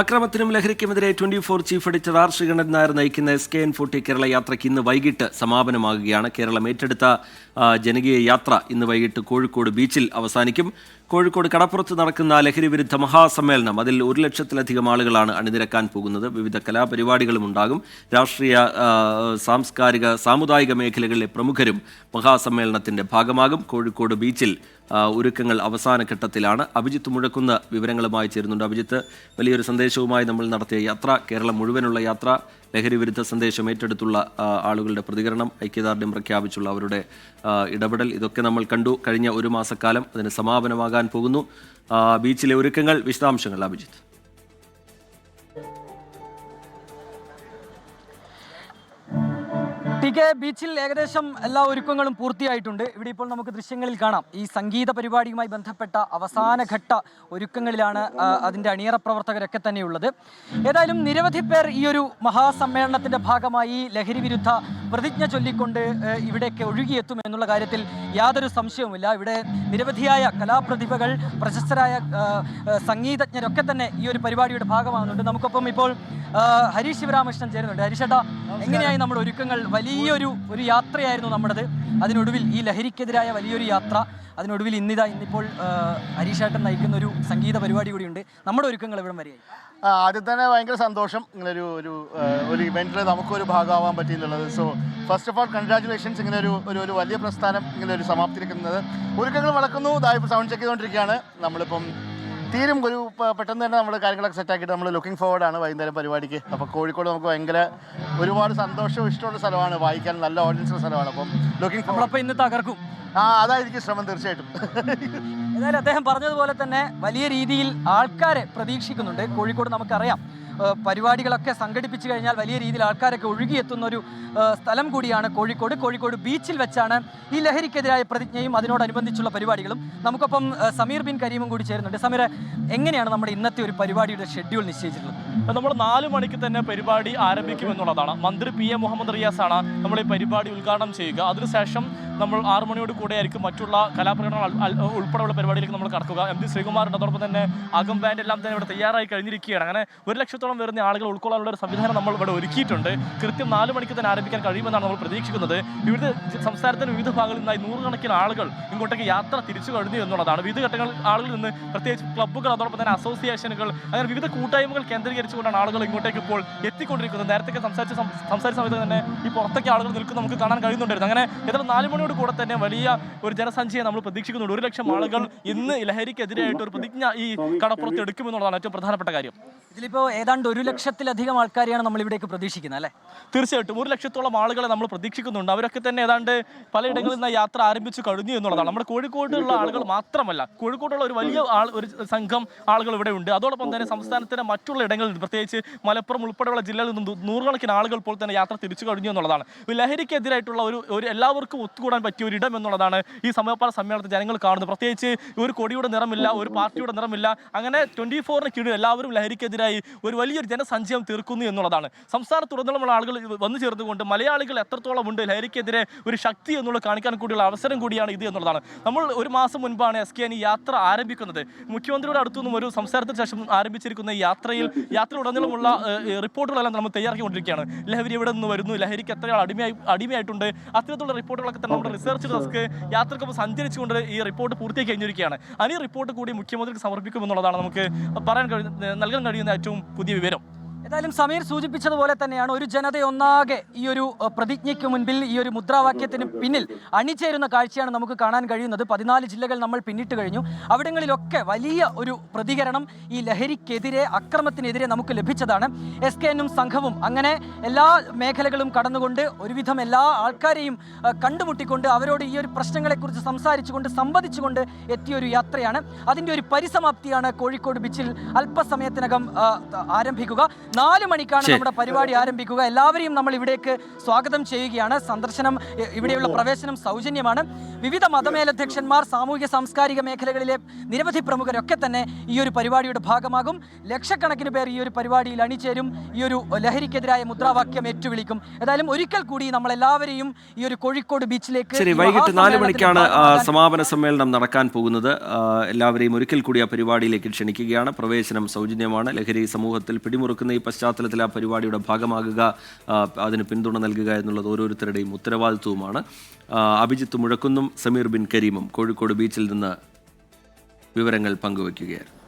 അക്രമത്തിനും ലഹരിക്കുമെതിരെ twenty four chief editor R Sreekandan Nair നയിക്കുന്ന S K N forty Kerala യാത്രയ്ക്ക് ഇന്ന് വൈകിട്ട് സമാപനമാകുകയാണ്. കേരളം ഏറ്റെടുത്ത ജനകീയ യാത്ര ഇന്ന് വൈകിട്ട് കോഴിക്കോട് ബീച്ചിൽ അവസാനിക്കും. കോഴിക്കോട് കടപ്പുറത്ത് നടക്കുന്ന ലഹരി വിരുദ്ധ മഹാസമ്മേളനം അതിൽ ഒരു ലക്ഷത്തിലധികം ആളുകളാണ് അണിനിരക്കാൻ പോകുന്നത്. വിവിധ കലാപരിപാടികളും ഉണ്ടാകും. രാഷ്ട്രീയ സാംസ്കാരിക സാമുദായിക മേഖലകളിലെ പ്രമുഖരും മഹാസമ്മേളനത്തിന്റെ ഭാഗമാകും. കോഴിക്കോട് ബീച്ചിൽ ഒരുക്കങ്ങൾ അവസാന ഘട്ടത്തിലാണ്. അഭിജിത്ത് മുഴക്കുന്ന വിവരങ്ങളുമായി ചേരുന്നുണ്ട്. അഭിജിത്ത് വലിയൊരു സന്ദേശവുമായി നമ്മൾ നടത്തിയ യാത്ര കേരളം മുഴുവനുള്ള യാത്ര ലഹരി വിരുദ്ധ സന്ദേശം ഏറ്റെടുത്തുള്ള ആളുകളുടെ പ്രതികരണം ഐക്യദാർഢ്യം പ്രഖ്യാപിച്ചുള്ള അവരുടെ ഇടപെടൽ ഇതൊക്കെ നമ്മൾ കണ്ടു. കഴിഞ്ഞ ഒരു മാസക്കാലം അതിന് സമാപനമാകാൻ പോകുന്നു. ബീച്ചിലെ ഒരുക്കങ്ങൾ വിശദാംശങ്ങൾ അഭിജിത്ത്. ടി കെ ബീച്ചിൽ ഏകദേശം എല്ലാ ഒരുക്കങ്ങളും പൂർത്തിയായിട്ടുണ്ട്. ഇവിടെ ഇപ്പോൾ നമുക്ക് ദൃശ്യങ്ങളിൽ കാണാം. ഈ സംഗീത പരിപാടിയുമായി ബന്ധപ്പെട്ട അവസാന ഘട്ട ഒരുക്കങ്ങളിലാണ് അതിന്റെ അതിന്റെ അണിയറ പ്രവർത്തകരൊക്കെ തന്നെയുള്ളത്. ഏതായാലും നിരവധി പേർ ഈ ഒരു മഹാസമ്മേളനത്തിന്റെ ഭാഗമായി ലഹരി വിരുദ്ധ പ്രതിജ്ഞ ചൊല്ലിക്കൊണ്ട് ഇവിടേക്ക് ഒഴുകിയെത്തും എന്നുള്ള കാര്യത്തിൽ യാതൊരു സംശയവുമില്ല. ഇവിടെ നിരവധിയായ കലാപ്രതിഭകൾ പ്രശസ്തരായ സംഗീതജ്ഞരൊക്കെ തന്നെ ഈ ഒരു പരിപാടിയുടെ ഭാഗമാകുന്നുണ്ട്. നമുക്കൊപ്പം ഇപ്പോൾ ഹരി ഹരീഷ് ശിവരാമകൃഷ്ണൻ ചേരുന്നുണ്ട്. ഹരീഷേട്ടാ എങ്ങനെയായി നമ്മുടെ ഒരുക്കങ്ങൾ വലിയൊരു ഒരു യാത്രയായിരുന്നു നമ്മുടേത്. അതിനൊടുവിൽ ഈ ലഹരിക്കെതിരായ വലിയൊരു യാത്ര അതിനൊടുവിൽ ഇന്നിതാ ഇന്നിപ്പോൾ ഹരീഷേട്ടൻ നയിക്കുന്ന ഒരു സംഗീത പരിപാടി കൂടിയുണ്ട്. നമ്മുടെ ഒരുക്കങ്ങൾ ഇവിടം വരെയായി? ആദ്യം തന്നെ ഭയങ്കര സന്തോഷം. ഇങ്ങനൊരു ഒരു ഒരു ഇവന്റിൽ നമുക്കൊരു ഭാഗമാവാൻ പറ്റി എന്നുള്ളത് so first of all congratulations ഇങ്ങനെ ഒരു ഒരു ഒരു വലിയ പ്രസ്ഥാനം ഇങ്ങനെ ഒരു സമാപ്തിരിക്കുന്നത് ഒരുക്കങ്ങൾ വളക്കുന്നു സൗണ്ട് ചെക്ക് ചെയ്തുകൊണ്ടിരിക്കുകയാണ് നമ്മളിപ്പം തീരും ഒരു പെട്ടെന്ന് തന്നെ നമ്മൾ കാര്യങ്ങളൊക്കെ സെറ്റ് ആക്കിയിട്ട് നമ്മൾ ലുക്കിംഗ് ഫോർവേഡ് ആണ് വൈകുന്നേരം പരിപാടിക്ക്. അപ്പോൾ കോഴിക്കോട് നമുക്ക് ഭയങ്കര ഒരുപാട് സന്തോഷവും ഇഷ്ടമുള്ള സ്ഥലമാണ്. വായിക്കാൻ നല്ല ഓഡിയൻസുള്ള സ്ഥലമാണ്. അപ്പം ലുക്കിംഗ് ഫോർവേഡ് ഇന്ന് തകർക്കും. ആ അതായിരിക്കും ശ്രമം തീർച്ചയായിട്ടും. ഏതായാലും അദ്ദേഹം പറഞ്ഞതുപോലെ തന്നെ വലിയ രീതിയിൽ ആൾക്കാരെ പ്രതീക്ഷിക്കുന്നുണ്ട്. കോഴിക്കോട് നമുക്കറിയാം. പരിപാടികളൊക്കെ സംഘടിപ്പിച്ചു കഴിഞ്ഞാൽ വലിയ രീതിയിൽ ആൾക്കാരൊക്കെ ഒഴുകിയെത്തുന്ന ഒരു സ്ഥലം കൂടിയാണ് കോഴിക്കോട്. കോഴിക്കോട് ബീച്ചിൽ വെച്ചാണ് ഈ ലഹരിക്കെതിരായ പ്രതിജ്ഞയും അതിനോടനുബന്ധിച്ചുള്ള പരിപാടികളും. നമുക്കൊപ്പം സമീർ ബിൻ കരീമും കൂടി ചേരുന്നുണ്ട്. സമീർ എങ്ങനെയാണ് നമ്മുടെ ഇന്നത്തെ ഒരു പരിപാടിയുടെ ഷെഡ്യൂൾ നിശ്ചയിച്ചിട്ടുള്ളത്? നമ്മൾ നാല് മണിക്ക് തന്നെ പരിപാടി ആരംഭിക്കുമെന്നുള്ളതാണ് മന്ത്രി പി എ മുഹമ്മദ് റിയാസ് ആണ് നമ്മൾ ഈ പരിപാടി ഉദ്ഘാടനം ചെയ്യുക. അതിനുശേഷം നമ്മൾ ആറ് മണിയോട് കൂടെ ആയിരിക്കും മറ്റുള്ള കലാപ്രകടനങ്ങൾ ഉൾപ്പെടെയുള്ള പരിപാടിയിലേക്ക് നമ്മൾ കടക്കുക. എം ജി ശ്രീകുമാറിന്റെ അതോടൊപ്പം തന്നെ അകം ബാൻഡ് എല്ലാം തന്നെ ഇവിടെ തയ്യാറായി കഴിഞ്ഞിരിക്കുകയാണ്. അങ്ങനെ ഒരു ലക്ഷത്തോളം വരുന്ന ആളുകൾ ഉൾക്കൊള്ളാനുള്ള ഒരു സംവിധാനം നമ്മൾ ഇവിടെ ഒരുക്കിയിട്ടുണ്ട്. കൃത്യം നാല് മണിക്ക് തന്നെ ആരംഭിക്കാൻ കഴിയുമെന്നാണ് നമ്മൾ പ്രതീക്ഷിക്കുന്നത്. വിവിധ സംസ്ഥാനത്തിന്റെ വിവിധ ഭാഗങ്ങളിൽ നിന്നായി നൂറുകണക്കിന് ആളുകൾ ഇങ്ങോട്ടേക്ക് യാത്ര തിരിച്ചു കഴിഞ്ഞു എന്നുള്ളതാണ്. വിവിധ ഘട്ടങ്ങളിൽ ആളുകളിൽ നിന്ന് പ്രത്യേകിച്ച് ക്ലബ്ബുകൾ അതോടൊപ്പം തന്നെ അസോസിയേഷനുകൾ അങ്ങനെ വിവിധ കൂട്ടായ്മകൾ കേന്ദ്രീകരിച്ചുകൊണ്ടാണ് ആളുകൾ ഇങ്ങോട്ടേക്ക് ഇപ്പോൾ എത്തിക്കൊണ്ടിരിക്കുന്നത്. നേരത്തെ സംസാരിച്ച സംസാരിച്ച സമയത്ത് തന്നെ ഈ പുറത്തേക്ക് ആളുകൾ നിൽക്കുന്ന നമുക്ക് കാണാൻ കഴിയുന്നുണ്ടായിരുന്നു. അങ്ങനെ ഏതായാലും നാല് മണിയോട് കൂടെ തന്നെ വലിയ ഒരു ജനസഞ്ചയം നമ്മൾ പ്രതീക്ഷിക്കുന്നുണ്ട്. ഒരു ലക്ഷം ആളുകൾ ഇന്ന് ലഹരിക്കെതിരായിട്ട് ഒരു പ്രതിജ്ഞ ഈ കടപ്പുറത്ത് എടുക്കുമെന്നുള്ളതാണ് ഏറ്റവും പ്രധാനപ്പെട്ട കാര്യം. ഇതിലിപ്പോൾ ഏതാണ്ട് ഒരു ലക്ഷത്തിലധികം ആൾക്കാരെയാണ് നമ്മൾ ഇവിടേക്ക് പ്രതീക്ഷിക്കുന്നത് അല്ലേ? തീർച്ചയായിട്ടും. ഒരു ലക്ഷത്തോളം ആളുകളെ നമ്മൾ പ്രതീക്ഷിക്കുന്നുണ്ട്. അവരൊക്കെ തന്നെ ഏതാണ്ട് പലയിടങ്ങളിൽ നിന്ന് യാത്ര ആരംഭിച്ചു കഴിഞ്ഞു എന്നുള്ളതാണ്. നമ്മുടെ കോഴിക്കോട്ടുള്ള ആളുകൾ മാത്രമല്ല കോഴിക്കോട്ടുള്ള ഒരു വലിയ ആൾ ഒരു സംഘം ആളുകൾ ഇവിടെ ഉണ്ട്. അതോടൊപ്പം തന്നെ സംസ്ഥാനത്തിന്റെ മറ്റുള്ള ഇടങ്ങളിൽ നിന്ന് പ്രത്യേകിച്ച് മലപ്പുറം ഉൾപ്പെടെയുള്ള ജില്ലകളിൽ നിന്നും നൂറുകണക്കിന് ആളുകൾ ഇപ്പോൾ തന്നെ യാത്ര തിരിച്ചു കഴിഞ്ഞു എന്നുള്ളതാണ്. ലഹരിക്കെതിരായിട്ടുള്ള ഒരു ഒരു എല്ലാവർക്കും ഒത്തുകൂടാൻ പറ്റിയ ഒരു ഇടം എന്നുള്ളതാണ് ഈ സമയപാല സമ്മേളനത്തിൽ ജനങ്ങൾ കാണുന്നത്. പ്രത്യേകിച്ച് ഒരു കൊടിയുടെ നിറമില്ല ഒരു പാർട്ടിയുടെ നിറമില്ല അങ്ങനെ ട്വന്റി ഫോറിന് കീഴിൽ എല്ലാവരും ലഹരിക്കെതിരായി ഒരു വലിയൊരു ജനസഞ്ചയം തീർക്കുന്നു എന്നുള്ളതാണ്. സംസ്ഥാനത്തുടനീളമുള്ള ആളുകൾ വന്നു ചേർന്നുകൊണ്ട് മലയാളികൾ എത്രത്തോളം ഉണ്ട് ലഹരിക്കെതിരെ ഒരു ശക്തി എന്നുള്ള കാണിക്കാൻ കൂടിയുള്ള അവസരം കൂടിയാണ് ഇത് എന്നുള്ളതാണ്. നമ്മൾ ഒരു മാസം മുൻപാണ് എസ് കെ ഈ യാത്ര ആരംഭിക്കുന്നത്. മുഖ്യമന്ത്രിയുടെ അടുത്തു നിന്നും ഒരു സംസാരത്തിന് ശേഷം ആരംഭിച്ചിരിക്കുന്ന ഈ യാത്രയിൽ ഉടനീളമുള്ള റിപ്പോർട്ടുകളെല്ലാം നമ്മൾ തയ്യാറാക്കിക്കൊണ്ടിരിക്കുകയാണ് ലഹരി എവിടെ നിന്ന് വരുന്നു? ലഹരിക്ക് എത്രയാൾ അടിമയായി അടിമയായിട്ടുണ്ട്? അത്തരത്തിലുള്ള റിപ്പോർട്ടുകളൊക്കെ തന്നെ നമ്മുടെ റിസർച്ച് ഡെസ്ക് യാത്രക്കൊപ്പം സഞ്ചരിച്ചുകൊണ്ട് ഈ റിപ്പോർട്ട് പൂർത്തിയാക്കി കഴിഞ്ഞിരിക്കുകയാണ്. അതിന് റിപ്പോർട്ട് കൂടി മുഖ്യമന്ത്രിക്ക് സമർപ്പിക്കുമെന്നുള്ളതാണ് നമുക്ക് പറയാൻ കഴിയുന്ന നൽകാൻ കഴിയുന്ന ഏറ്റവും പുതിയ വിവരം. ഏതായാലും സമീർ സൂചിപ്പിച്ചതുപോലെ തന്നെയാണ് ഒരു ജനതയൊന്നാകെ ഈ ഒരു പ്രതിജ്ഞയ്ക്ക് മുൻപിൽ ഈ ഒരു മുദ്രാവാക്യത്തിന് പിന്നിൽ അണിചേരുന്ന കാഴ്ചയാണ് നമുക്ക് കാണാൻ കഴിയുന്നത്. പതിനാല് ജില്ലകൾ നമ്മൾ പിന്നിട്ട് കഴിഞ്ഞു. അവിടങ്ങളിലൊക്കെ വലിയ ഒരു പ്രതികരണം ഈ ലഹരിക്കെതിരെ അക്രമത്തിനെതിരെ നമുക്ക് ലഭിച്ചതാണ്. എസ് കെ എന്നും സംഘവും അങ്ങനെ എല്ലാ മേഖലകളും കടന്നുകൊണ്ട് ഒരുവിധം എല്ലാ ആൾക്കാരെയും കണ്ടുമുട്ടിക്കൊണ്ട് അവരോട് ഈ ഒരു പ്രശ്നങ്ങളെക്കുറിച്ച് സംസാരിച്ചുകൊണ്ട് സംവദിച്ചുകൊണ്ട് എത്തിയ ഒരു യാത്രയാണ്. അതിന്റെ ഒരു പരിസമാപ്തിയാണ് കോഴിക്കോട് ബീച്ചിൽ അല്പസമയത്തിനകം ആരംഭിക്കുക. നാല് മണിക്കാണ് നമ്മുടെ പരിപാടി ആരംഭിക്കുക. എല്ലാവരെയും നമ്മൾ ഇവിടേക്ക് സ്വാഗതം ചെയ്യുകയാണ്. സന്ദർശനം ഇവിടെയുള്ള പ്രവേശനം സൗജന്യമാണ്. വിവിധ മതമേലധ്യക്ഷന്മാർ സാമൂഹിക സാംസ്കാരിക മേഖലകളിലെ നിരവധി പ്രമുഖരൊക്കെ തന്നെ ഈ ഒരു പരിപാടിയുടെ ഭാഗമാകും. ലക്ഷക്കണക്കിന് പേർ ഈ ഒരു പരിപാടിയിൽ അണിചേരും. ഈ ഒരു ലഹരിക്കെതിരായ മുദ്രാവാക്യം ഏറ്റുവിളിക്കും. ഏതായാലും ഒരിക്കൽ കൂടി നമ്മൾ എല്ലാവരെയും ഈ ഒരു കോഴിക്കോട് ബീച്ചിലേക്ക് ശരി വൈകിട്ട് നാല് മണിക്കാണ് സമാപന സമ്മേളനം നടക്കാൻ പോകുന്നത്. എല്ലാവരെയും ഒരിക്കൽ കൂടി ആ പരിപാടിയിലേക്ക് ക്ഷണിക്കുകയാണ്. പ്രവേശനം സൗജന്യമാണ്. ലഹരി സമൂഹത്തിൽ പിടിമുറുക്കുന്ന ഈ പശ്ചാത്തലത്തിൽ ആ പരിപാടിയുടെ ഭാഗമാകുക അതിന് പിന്തുണ നൽകുക എന്നുള്ളത് ഓരോരുത്തരുടെയും ഉത്തരവാദിത്വവുമാണ്. അഭിജിത്ത് മുഴക്കുന്നും സമീർ ബിൻ കരീമും കോഴിക്കോട് ബീച്ചിൽ നിന്ന് വിവരങ്ങൾ പങ്കുവയ്ക്കുകയായിരുന്നു.